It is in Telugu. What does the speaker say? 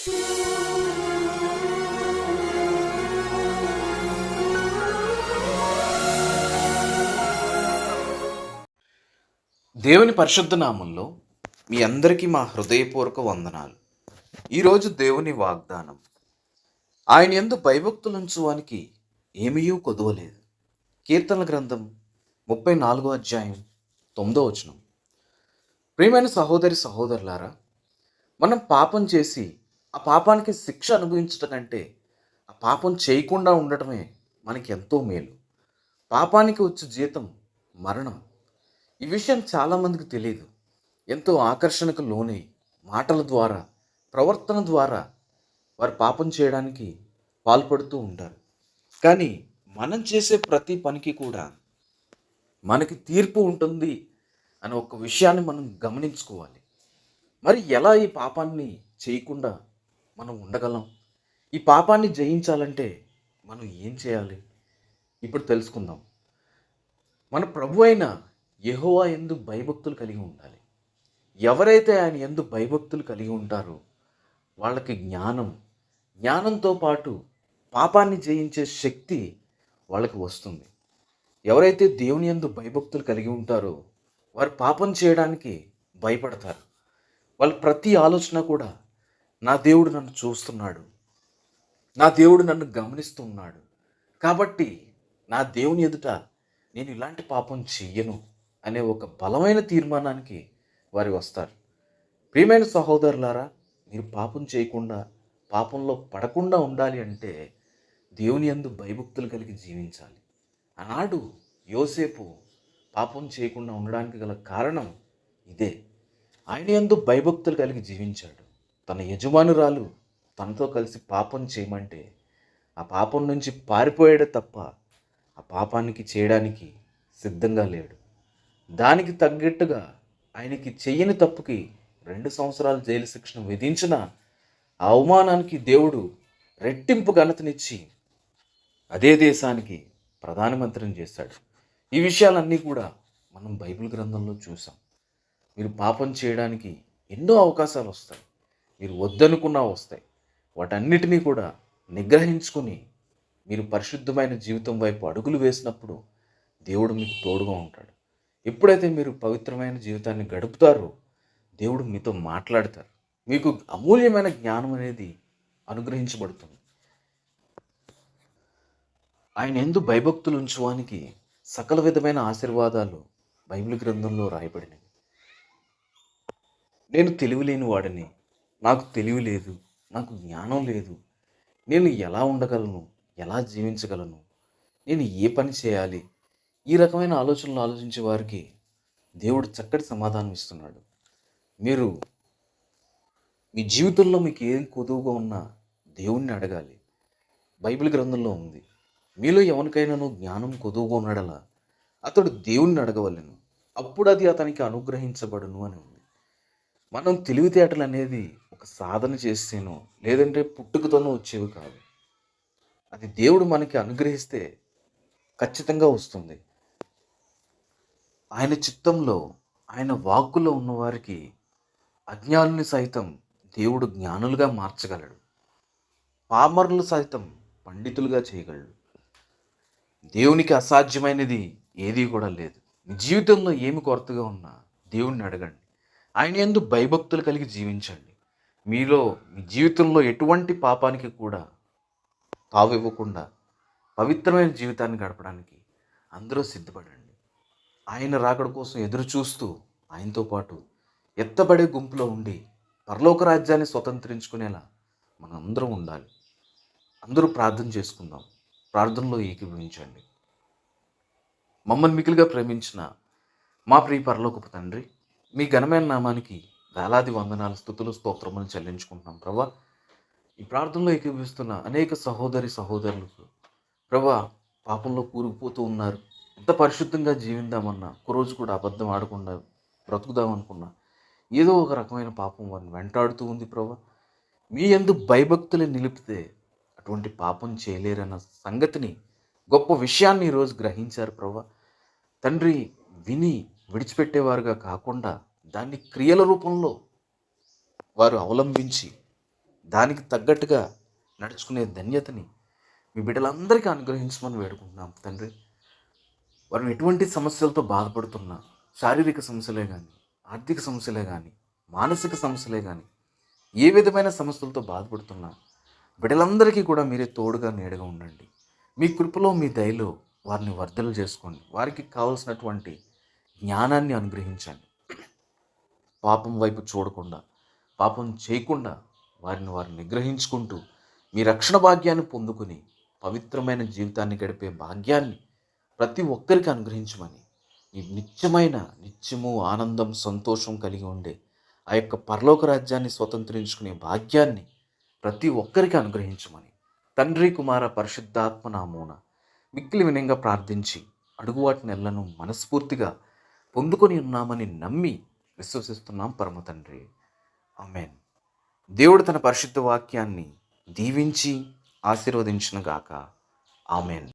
దేవుని పరిశుద్ధ నామంలో మీ అందరికీ మా హృదయపూర్వక వందనాలు. ఈరోజు దేవుని వాగ్దానం ఆయన ఎందు భయభక్తులుంచువానికి ఏమీయూ కొదవలేదు. కీర్తనల గ్రంథం ముప్పై నాలుగో అధ్యాయం తొమ్మిదో వచనం. ప్రియమైన సహోదరి సహోదరులారా మనం పాపం చేసి ఆ పాపానికి శిక్ష అనుభవించటం కంటే ఆ పాపం చేయకుండా ఉండటమే మనకి ఎంతో మేలు. పాపానికి వచ్చే జీతం మరణం. ఈ విషయం చాలామందికి తెలియదు ఎంతో ఆకర్షణకు లోనై మాటల ద్వారా ప్రవర్తన ద్వారా వారు పాపం చేయడానికి పాల్పడుతూ ఉంటారు. కానీ మనం చేసే ప్రతి పనికి కూడా మనకి తీర్పు ఉంటుంది అనే ఒక విషయాన్ని మనం గమనించుకోవాలి. మరి ఎలా ఈ పాపాన్ని చేయకుండా మనం ఉండగలం. ఈ పాపాన్ని జయించాలంటే మనం ఏం చేయాలి? ఇప్పుడు తెలుసుకుందాం. మన ప్రభు అయిన యహోవా ఎందు భయభక్తులు కలిగి ఉండాలి. ఎవరైతే ఆయన ఎందు భయభక్తులు కలిగి ఉంటారో వాళ్ళకి జ్ఞానం జ్ఞానంతో పాటు పాపాన్ని జయించే శక్తి వాళ్ళకి వస్తుంది. ఎవరైతే దేవుని ఎందు భయభక్తులు కలిగి ఉంటారో వారు పాపం చేయడానికి భయపడతారు. వాళ్ళ ప్రతి ఆలోచన కూడా నా దేవుడు నన్ను చూస్తున్నాడు. నా దేవుడు నన్ను గమనిస్తున్నాడు. కాబట్టి నా దేవుని ఎదుట నేను ఇలాంటి పాపం చెయ్యను అనే ఒక బలమైన తీర్మానానికి వారు వస్తారు. ప్రియమైన సహోదరులారా మీరు పాపం చేయకుండా పాపంలో పడకుండా ఉండాలి అంటే దేవుని యందు భయభక్తులు కలిగి జీవించాలి. ఆనాడు యోసేపు పాపం చేయకుండా ఉండడానికి గల కారణం ఇదే. ఆయన యందు భయభక్తులు కలిగి జీవించాడు. తన యజమానురాలు తనతో కలిసి పాపం చేయమంటే ఆ పాపం నుంచి పారిపోయాడే తప్ప ఆ పాపానికి చేయడానికి సిద్ధంగా లేడు. దానికి తగ్గట్టుగా ఆయనకి చెయ్యని తప్పుకి రెండు సంవత్సరాలు జైలు శిక్షను విధించిన ఆ అవమానానికి దేవుడు రెట్టింపు ఘనతనిచ్చి అదే దేశానికి ప్రధానమంత్రిని చేశాడు. ఈ విషయాలన్నీ కూడా మనం బైబిల్ గ్రంథంలో చూసాం మీరు పాపం చేయడానికి ఎన్నో అవకాశాలు వస్తాయి. మీరు వద్దనుకున్నా వస్తాయి. వాటన్నిటినీ కూడా నిగ్రహించుకొని మీరు పరిశుద్ధమైన జీవితం వైపు అడుగులు వేసినప్పుడు దేవుడు మీకు తోడుగా ఉంటాడు. ఎప్పుడైతే మీరు పవిత్రమైన జీవితాన్ని గడుపుతారో దేవుడు మీతో మాట్లాడతారు. మీకు అమూల్యమైన జ్ఞానం అనేది అనుగ్రహించబడుతుంది. ఆయన ఎందు భయభక్తులు ఉంచువానికి సకల విధమైన ఆశీర్వాదాలు బైబిల్ గ్రంథంలో రాయబడినవి. నేను తెలివిలేని వాడిని నాకు తెలివి లేదు నాకు జ్ఞానం లేదు. నేను ఎలా ఉండగలను ఎలా జీవించగలను నేను ఏ పని చేయాలి? ఈ రకమైన ఆలోచనలు ఆలోచించే వారికి దేవుడు చక్కటి సమాధానం ఇస్తున్నాడు. మీరు మీ జీవితంలో మీకు ఏం కొదువుగా ఉన్నా దేవుణ్ణి అడగాలి. బైబిల్ గ్రంథంలో ఉంది మీలో ఎవరికైనాను జ్ఞానం కొదువుగా ఉన్నాడలా అతడు దేవుణ్ణి అడగవలను. అప్పుడు అది అతనికి అనుగ్రహించబడును అని ఉంది. మనం తెలివితేటలు అనేది ఒక సాధన చేస్తేనో లేదంటే పుట్టుకతోనో వచ్చేవి కాదు. అది దేవుడు మనకి అనుగ్రహిస్తే ఖచ్చితంగా వస్తుంది. ఆయన చిత్తంలో ఆయన వాక్కులో ఉన్నవారికి అజ్ఞానుని సైతం దేవుడు జ్ఞానులుగా మార్చగలడు. పామరులు సైతం పండితులుగా చేయగలడు. దేవునికి అసాధ్యమైనది ఏదీ కూడా లేదు. మీ జీవితంలో ఏమి కొరతగా ఉన్నా దేవుణ్ణి అడగండి. ఆయన ఎందు భయభక్తులు కలిగి జీవించండి. మీలో మీ జీవితంలో ఎటువంటి పాపానికి కూడా తావివ్వకుండా పవిత్రమైన జీవితాన్ని గడపడానికి అందరూ సిద్ధపడండి. ఆయన రాకడ కోసం ఎదురు చూస్తూ ఆయనతో పాటు ఎత్తబడే గుంపులో ఉండి పరలోక రాజ్యాన్ని స్వతంత్రించుకునేలా మనం అందరం ఉండాలి. అందరూ ప్రార్థన చేసుకుందాం. ప్రార్థనలో ఏకీభవించండి. మమ్మల్ని మిగిలిగా ప్రేమించిన మా ప్రియ పరలోకపు తండ్రి మీ ఘనమైన నామానికి వేలాది వందనాలు స్థుతులు స్తోత్రములు చెల్లించుకుంటున్నాం. ప్రభా ఈ ప్రార్థనలో ఏకీభవిస్తున్న అనేక సహోదరి సహోదరులకు ప్రభా పాపంలో కూరుకుపోతూ ఉన్నారు. ఎంత పరిశుద్ధంగా జీవింద్దామన్న ఒక రోజు కూడా అబద్ధం ఆడకుండా బ్రతుకుదామనుకున్నా ఏదో ఒక రకమైన పాపం వారిని వెంటాడుతూ ఉంది ప్రభా. మీ ఎందు భయభక్తులు నిలిపితే అటువంటి పాపం చేయలేరన్న సంగతిని గొప్ప విషయాన్ని ఈరోజు గ్రహించారు ప్రభా. తండ్రి విని విడిచిపెట్టేవారుగా కాకుండా దాన్ని క్రియల రూపంలో వారు అవలంబించి దానికి తగ్గట్టుగా నడుచుకునే ధన్యతని మీ బిడ్డలందరికీ అనుగ్రహించమని వేడుకుంటున్నాం. తండ్రి వారు ఎటువంటి సమస్యలతో బాధపడుతున్నా శారీరక సమస్యలే కానీ ఆర్థిక సమస్యలే కానీ మానసిక సమస్యలే కానీ ఏ విధమైన సమస్యలతో బాధపడుతున్నా బిడ్డలందరికీ కూడా మీరే తోడుగా నీడగా ఉండండి. మీ కృపలో మీ దయలో వారిని వర్ధలు చేసుకోండి. వారికి కావలసినటువంటి జ్ఞానాన్ని అనుగ్రహించండి. పాపం వైపు చూడకుండా పాపం చేయకుండా వారిని వారిని నిగ్రహించుకుంటూ మీ రక్షణ భాగ్యాన్ని పొందుకుని పవిత్రమైన జీవితాన్ని గడిపే భాగ్యాన్ని ప్రతి ఒక్కరికి అనుగ్రహించమని మీ నిత్యమైన నిత్యము ఆనందం సంతోషం కలిగి ఉండే ఆ యొక్క పరలోక రాజ్యాన్ని స్వతంత్రించుకునే భాగ్యాన్ని ప్రతి ఒక్కరికి అనుగ్రహించమని తండ్రి కుమార పరిశుద్ధాత్మ నామూన మిక్కిలి వినంగా ప్రార్థించి అడుగువాటి నెలను మనస్ఫూర్తిగా పొందుకొని ఉన్నామని నమ్మి విశ్వసిస్తున్నాం పరమ తండ్రి. ఆమెన్. దేవుడు తన పరిశుద్ధ వాక్యాన్ని దీవించి ఆశీర్వదించిన గాక. ఆమెన్.